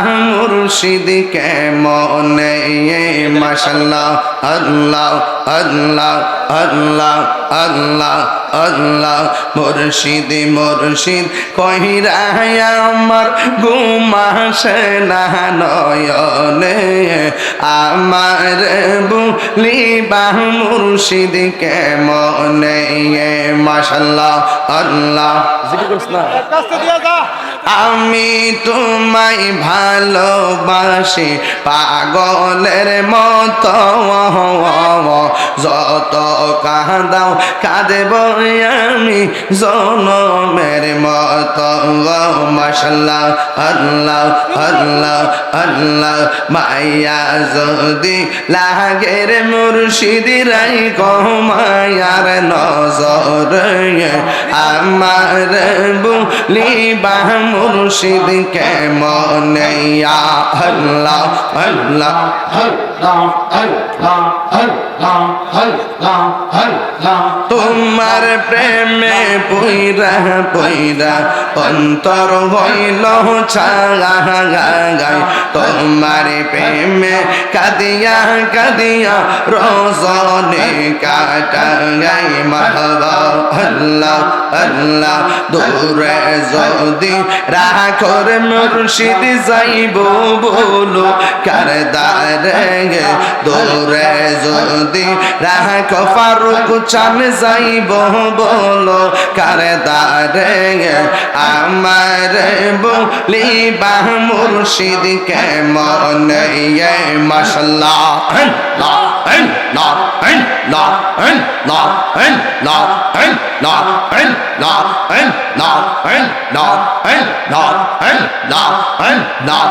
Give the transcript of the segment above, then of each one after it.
মুর্শিদ কেমনে? মশাল্লাহ, আল্লাহ আল্লাহ আল্লাহ আল্লাহ আল্লাহ। মুর্শিদ মুর্শিদ আমার ঘুমাস না নয়নে। আমার বুলি বাহ মুর্শিদ কেমনে মাশাল্লাহ আল্লাহ। আমি তোমায় ভালোবাসি পাগলের মতো। যত কাঁদাও কাঁদে আমি জনমের মতো মশাল্লাহ, আল্লাহ আল্লাহ আল্লাহ। মাইয়া যদি লাগের মুর্শিদি রাই কমায়ার নজর আমার বুলি বাহ মুর্শিদ ইয়া আল্লাহ আল্লাহ। তোমার প্রেমে পইরা পইরা, অন্তর হইল ছাগাই তোমার প্রেমে কাদিয়া কাদিয়া রজনে কাটাই মাহবা, আল্লাহ আল্লাহ, দূরে যদি রাখর মুর্শিদ যাইব বলো কার দারে দূরে যদি রাখ ফারুক চান যাইব বলো কার দারে আমার বলি বাহ মুর্শিদ কেমন মাসাল্লাহ না না না না না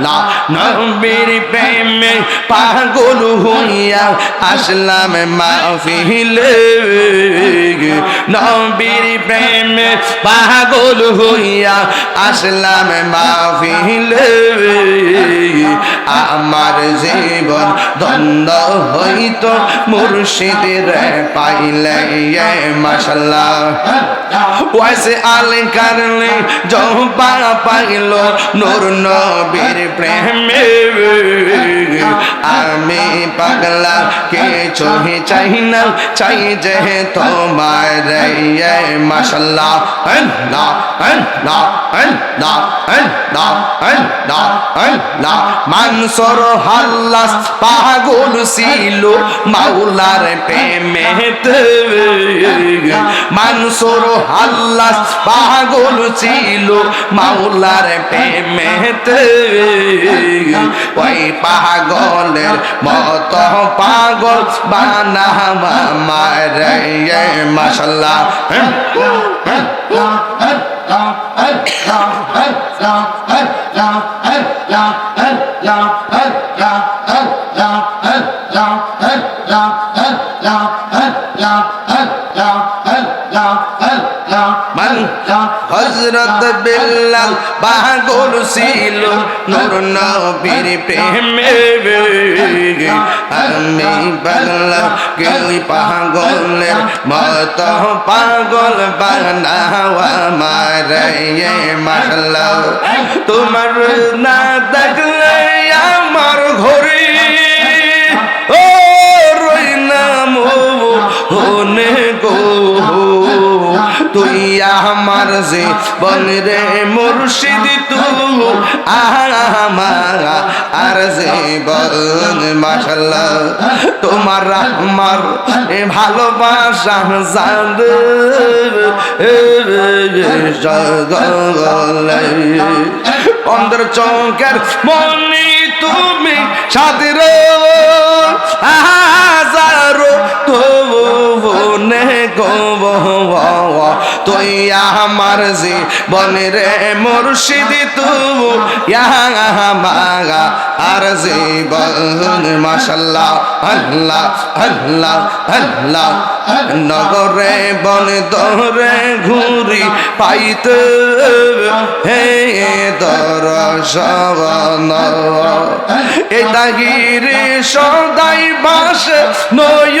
না নবীর প্রেমে পাগল হইয়া আসলাম মাহফিলে নবীর প্রেমে পাগল হইয়া আসলাম মাহফিলে আমার জীবন দ্বন্দ্ব হইতো মুর্শিদের পাইলে মাসাল্লাহ ওয়াসে আল কারণে জহবা পাইল নূর নবীর প্রেমে। আমি পাগলা কে চোহে চাই না, চাই যে তোমার মানসর হাল্লাস পাগল ছিল, মাওলার প্রেমেতে। মানসর হাল্লাস পাগল ছিল, মাওলার প্রেমেতে। ওই পাগলের মত পাগল বানা মারে মাসাল্লাহ হজরত বিল্লাল পাগল ছিল নূর নবীর প্রেমে। আমি বাংলা কেউ পাগলের মত পাগল বানাওয়া মারে মাসাল্লাহ তোমার না দেখলে আমার যে বন রে মুর্শিদ, তু আমার আর যে বন মাশাল্লাহ তোমার আমার এ ভালোবাসা জান অন্দর চৌকের মনি তুমি সাদের হাজারো তো নে গো আমার যে বনে রে মুর্শিদ তু মাগা, আর যে বন, মাশাল্লাহ, আল্লাহ আল্লাহ আল্লাহ, নগরে বন দরে ঘুরি পাইতে, হে দর সবন এটা গিরি সদাই বাস নয়